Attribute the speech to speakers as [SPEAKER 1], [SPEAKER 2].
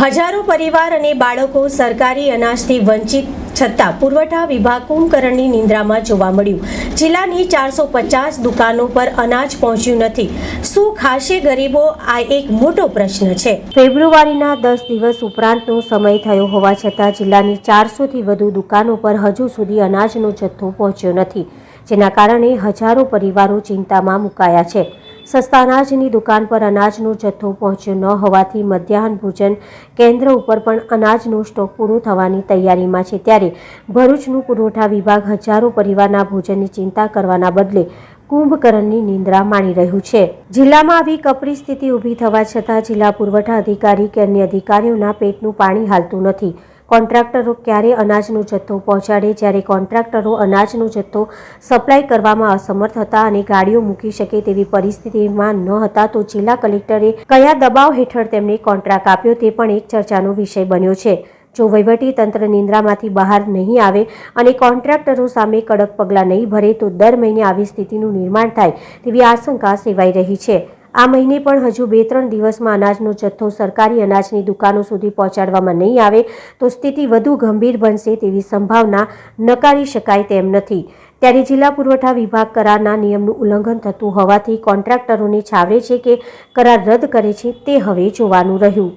[SPEAKER 1] હજારો પરિવાર અને બાળકો સરકારી અનાજથી વંચિત, છતાં પુરવઠા વિભાગ કુંભકરણની નિંદ્રામાં જોવા મળ્યું. જિલ્લાની ચારસો પચાસ દુકાનો પર અનાજ પહોંચ્યું નથી. શું ખાશે ગરીબો? આ એક મોટો પ્રશ્ન છે. ફેબ્રુઆરીના દસ દિવસ ઉપરાંતનો સમય થયો હોવા છતાં જિલ્લાની ચારસોથી વધુ દુકાનો પર હજુ સુધી અનાજનો જથ્થો પહોંચ્યો નથી, જેના કારણે હજારો પરિવારો ચિંતામાં મુકાયા છે. સસ્તા અનાજની દુકાન પર અનાજનો જથ્થો પહોંચ્યો ન હોવાથી મધ્યાહન ભોજન કેન્દ્ર ઉપર પણ અનાજનો સ્ટોક પૂરો થવાની તૈયારીમાં છે. ત્યારે ભરૂચનું પુરવઠા વિભાગ હજારો પરિવારના ભોજનની ચિંતા કરવાના બદલે કુંભકરણની નિંદ્રા માણી રહ્યું છે. જિલ્લામાં આવી કપરી સ્થિતિ ઊભી થવા છતાં જિલ્લા પુરવઠા અધિકારી કે અન્ય અધિકારીઓના પેટનું પાણી હાલતું નથી. કોન્ટ્રાક્ટરો ક્યારે અનાજનો જથ્થો પહોંચાડે, જ્યારે કોન્ટ્રાક્ટરો અનાજનો જથ્થો સપ્લાય કરવામાં અસમર્થ હતા અને ગાડીઓ મૂકી શકે તેવી પરિસ્થિતિમાં ન હતા, તો જિલ્લા કલેક્ટરે કયા દબાવ હેઠળ તેમને કોન્ટ્રાક્ટ આપ્યો તે પણ એક ચર્ચાનો વિષય બન્યો છે. જો વહીવટી તંત્ર નિંદ્રામાંથી બહાર નહીં આવે અને કોન્ટ્રાક્ટરો સામે કડક પગલાં નહીં ભરે, તો દર મહિને આવી સ્થિતિનું નિર્માણ થાય તેવી આશંકા સેવાઈ રહી છે. આ મહિને પણ હજુ બે ત્રણ દિવસમાં અનાજનો જથ્થો સરકારી અનાજની દુકાનો સુધી પહોંચાડવામાં નહીં આવે તો સ્થિતિ વધુ ગંભીર બનશે તેવી સંભાવના નકારી શકાય તેમ નથી. ત્યારે જિલ્લા પુરવઠા વિભાગ કરારના નિયમનું ઉલ્લંઘન થતું હોવાથી કોન્ટ્રાક્ટરોને છાવરે છે કે કરાર રદ કરે છે તે હવે જોવાનું રહ્યું.